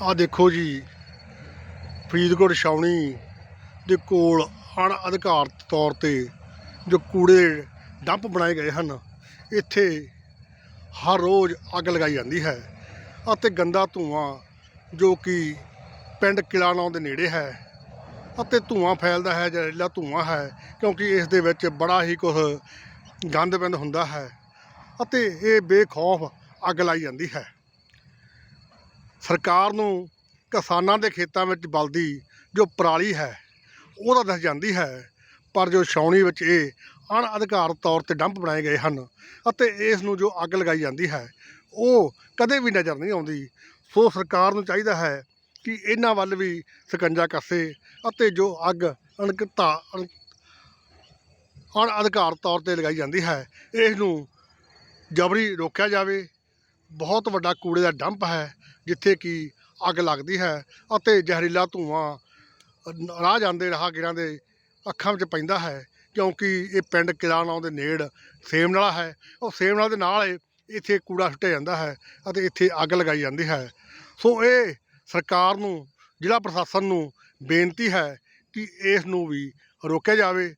ਆਹ ਦੇਖੋ ਜੀ, ਫਰੀਦਕੋਟ ਛਾਉਣੀ ਦੇ ਕੋਲ ਅਣ ਅਧਿਕਾਰਤ ਤੌਰ ਤੇ ਜੋ ਕੂੜੇ ਡੰਪ ਬਣਾਏ ਗਏ ਹਨ, ਇੱਥੇ ਹਰ ਰੋਜ਼ ਅੱਗ ਲਗਾਈ ਜਾਂਦੀ ਹੈ ਅਤੇ ਗੰਦਾ ਧੂਆਂ ਜੋ ਕਿ ਪਿੰਡ ਕਿਲਾਨੌਂ ਦੇ ਨੇੜੇ ਹੈ ਅਤੇ ਧੂਆਂ ਫੈਲਦਾ ਹੈ, ਜ਼ਹਿਰੀਲਾ ਧੂਆਂ ਹੈ, ਕਿਉਂਕਿ ਇਸ ਦੇ ਵਿੱਚ ਬੜਾ ਹੀ ਕੁਝ ਗੰਦ ਪਿੰਦ ਹੁੰਦਾ ਹੈ ਅਤੇ ਇਹ ਬੇਖੌਫ ਅੱਗ ਲਾਈ ਜਾਂਦੀ ਹੈ। ਸਰਕਾਰ ਨੂੰ ਕਿਸਾਨਾਂ ਦੇ ਖੇਤਾਂ ਵਿੱਚ ਬਲਦੀ ਜੋ ਪਰਾਲੀ ਹੈ ਉਹ ਤਾਂ ਦੱਸ ਜਾਂਦੀ ਹੈ, ਪਰ ਜੋ ਛਾਉਣੀ ਵਿੱਚ ਇਹ ਅਣਅਧਿਕਾਰਤ ਤੌਰ ਤੇ ਡੰਪ ਬਣਾਏ ਗਏ ਹਨ ਅਤੇ ਇਸ ਨੂੰ ਜੋ ਅੱਗ ਲਗਾਈ ਜਾਂਦੀ ਹੈ, ਉਹ ਕਦੇ ਵੀ ਨਜ਼ਰ ਨਹੀਂ ਆਉਂਦੀ। ਸੋ ਸਰਕਾਰ ਨੂੰ ਚਾਹੀਦਾ ਹੈ ਕਿ ਇਹਨਾਂ ਵੱਲ ਵੀ ਸਕੰਜਾ ਕੱਸੇ ਅਤੇ ਜੋ ਅੱਗ ਅਣਕਿਤਾ, ਅਣ ਅਣ ਅਧਿਕਾਰਤ ਤੌਰ ਤੇ ਲਗਾਈ ਜਾਂਦੀ ਹੈ, ਇਸ ਨੂੰ ਜਬਰੀ ਰੋਕਿਆ ਜਾਵੇ ਬਹੁਤ ਵੱਡਾ ਕੂੜੇ ਦਾ ਡੰਪ ਹੈ, ਜਿੱਥੇ ਕਿ ਅੱਗ ਲੱਗਦੀ ਹੈ ਅਤੇ ਜ਼ਹਿਰੀਲਾ ਧੂਆਂ ਰਾਹ ਜਾਂਦੇ ਰਾਹਗੀਰਾਂ ਦੇ ਅੱਖਾਂ ਵਿੱਚ ਪੈਂਦਾ ਹੈ, ਕਿਉਂਕਿ ਇਹ ਪਿੰਡ ਕਿਲਾਨੌਂ ਦੇ ਨੇੜ ਸੇਮ ਨਾਲਾ ਹੈ। ਉਹ ਸੇਮ ਨਾਲੇ ਦੇ ਨਾਲ ਇੱਥੇ ਕੂੜਾ ਸੁੱਟਿਆ ਜਾਂਦਾ ਹੈ ਅਤੇ ਇੱਥੇ ਅੱਗ ਲਗਾਈ ਜਾਂਦੀ ਹੈ। ਸੋ ਇਹ ਸਰਕਾਰ ਨੂੰ, ਜ਼ਿਲ੍ਹਾ ਪ੍ਰਸ਼ਾਸਨ ਨੂੰ ਬੇਨਤੀ ਹੈ ਕਿ ਇਸ ਨੂੰ ਵੀ ਰੋਕਿਆ ਜਾਵੇ